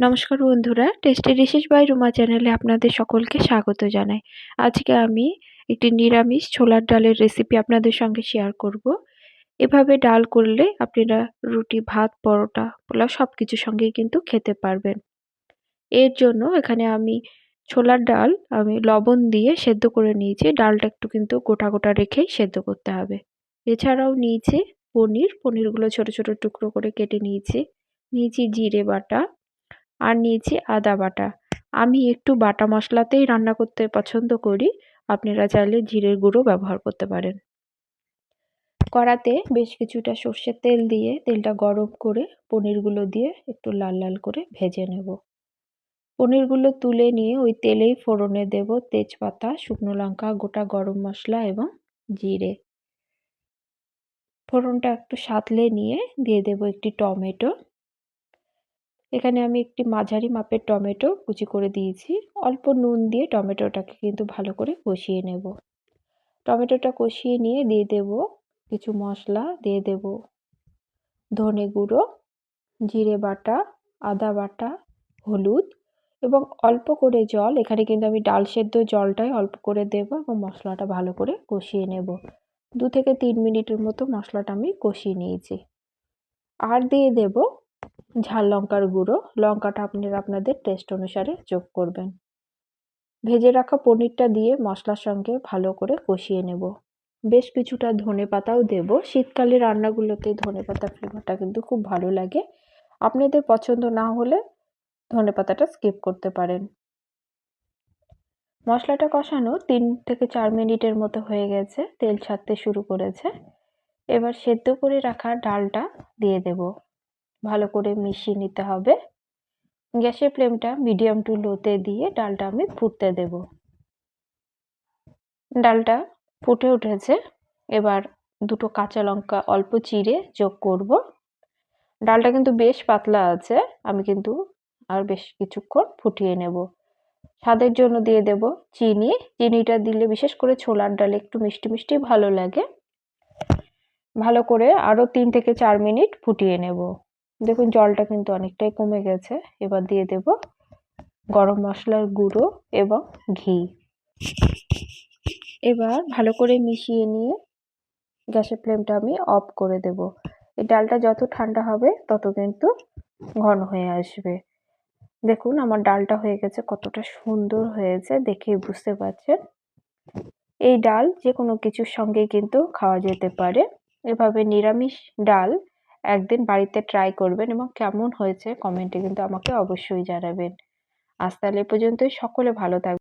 নমস্কার বন্ধুরা, tasty dishes by Ruma চ্যানেলে আপনাদের সকলকে স্বাগত জানাই। আজকে আমি একটি নিরামিষ ছোলার ডালের রেসিপি আপনাদের সঙ্গে শেয়ার করব। এভাবে ডাল করলে আপনারা রুটি, ভাত, পরোটা, পোলাও সব কিছুর সঙ্গেই কিন্তু খেতে পারবেন। এর জন্য এখানে আমি ছোলার ডাল, আমি লবণ দিয়ে সেদ্ধ করে নিয়েছি। ডালটা একটু কিন্তু গোটা গোটা রেখেই সেদ্ধ করতে হবে। এছাড়াও নিয়েছি পনির। পনিরগুলো ছোট ছোট টুকরো করে কেটে নিয়েছি। নিয়েছি জিরে বাটা আর নিয়েছি আদা বাটা। আমি একটু বাটা মশলাতেই রান্না করতে পছন্দ করি। আপনারা চাইলে জিরের গুঁড়ো ব্যবহার করতে পারেন। কড়াতে বেশ কিছুটা সর্ষের তেল দিয়ে তেলটা গরম করে পনিরগুলো দিয়ে একটু লাল লাল করে ভেজে নেব। পনিরগুলো তুলে নিয়ে ওই তেলেই ফোড়নে দেব তেজপাতা, শুকনো লঙ্কা, গোটা গরম মশলা এবং জিরে। ফোড়নটা একটু সাতলে নিয়ে দিয়ে দেব একটি টমেটো। এখানে আমি একটি মাঝারি মাপের টমেটো কুচি করে দিয়েছি। অল্প নুন দিয়ে টমেটোটাকে কিন্তু ভালো করে কষিয়ে নেব। টমেটোটা কষিয়ে নিয়ে দিয়ে দেব কিছু মশলা, দিয়ে দেব ধনে গুঁড়ো, জিরে বাটা, আদা বাটা, হলুদ এবং অল্প করে জল। এখানে কিন্তু আমি ডাল সেদ্ধ জলটাই অল্প করে দেব এবং মশলাটা ভালো করে কষিয়ে নেব। দু থেকে তিন মিনিটের মতো মশলাটা আমি কষিয়ে নিয়েছি। আর দিয়ে দেব ঝাল লঙ্কার গুঁড়ো। লঙ্কাটা আপনারা আপনাদের টেস্ট অনুসারে যোগ করবেন। ভেজে রাখা পনিরটা দিয়ে মশলার সঙ্গে ভালো করে কষিয়ে নেব। বেশ কিছুটা ধনে পাতাও দেব। শীতকালে রান্নাগুলোতে ধনে পাতা ফ্লেভারটা কিন্তু খুব ভালো লাগে। আপনাদের পছন্দ না হলে ধনে পাতাটা স্কিপ করতে পারেন। মশলাটা কষানো তিন থেকে চার মিনিটের মতো হয়ে গেছে। তেল ছাড়তে শুরু করেছে। এবার সেদ্ধ করে রাখা ডালটা দিয়ে দেব। ভালো করে মিশিয়ে নিতে হবে। গ্যাসের ফ্লেমটা মিডিয়াম টু লোতে দিয়ে ডালটা আমি ফুটতে দেব। ডালটা ফুটে উঠেছে। এবার দুটো কাঁচা লঙ্কা অল্প চিড়ে যোগ করব। ডালটা কিন্তু বেশ পাতলা আছে, আমি কিন্তু আর বেশ কিছুক্ষণ ফুটিয়ে নেব। স্বাদের জন্য দিয়ে দেব চিনি। চিনিটা দিলে বিশেষ করে ছোলার ডালে একটু মিষ্টি মিষ্টি ভালো লাগে। ভালো করে আরও তিন থেকে চার মিনিট ফুটিয়ে নেব। দেখুন, জলটা কিন্তু অনেকটাই কমে গেছে। এবার দিয়ে দেব গরম মশলার গুঁড়ো এবং ঘি। এবার ভালো করে মিশিয়ে নিয়ে গ্যাসের ফ্লেমটা আমি অফ করে দেব। এই ডালটা যত ঠান্ডা হবে, তত কিন্তু ঘন হয়ে আসবে। দেখুন, আমার ডালটা হয়ে গেছে, কতটা সুন্দর হয়েছে দেখে বুঝতে পারছেন? এই ডাল যে কোনো কিছুর সঙ্গেই কিন্তু খাওয়া যেতে পারে। এভাবে নিরামিষ ডাল একদিন বাড়িতে ট্রাই করবেন এবং কেমন হয়েছে কমেন্টে কিন্তু আমাকে অবশ্যই জানাবেন। আজ তাহলে পর্যন্তই। সকলে ভালো থাকবেন।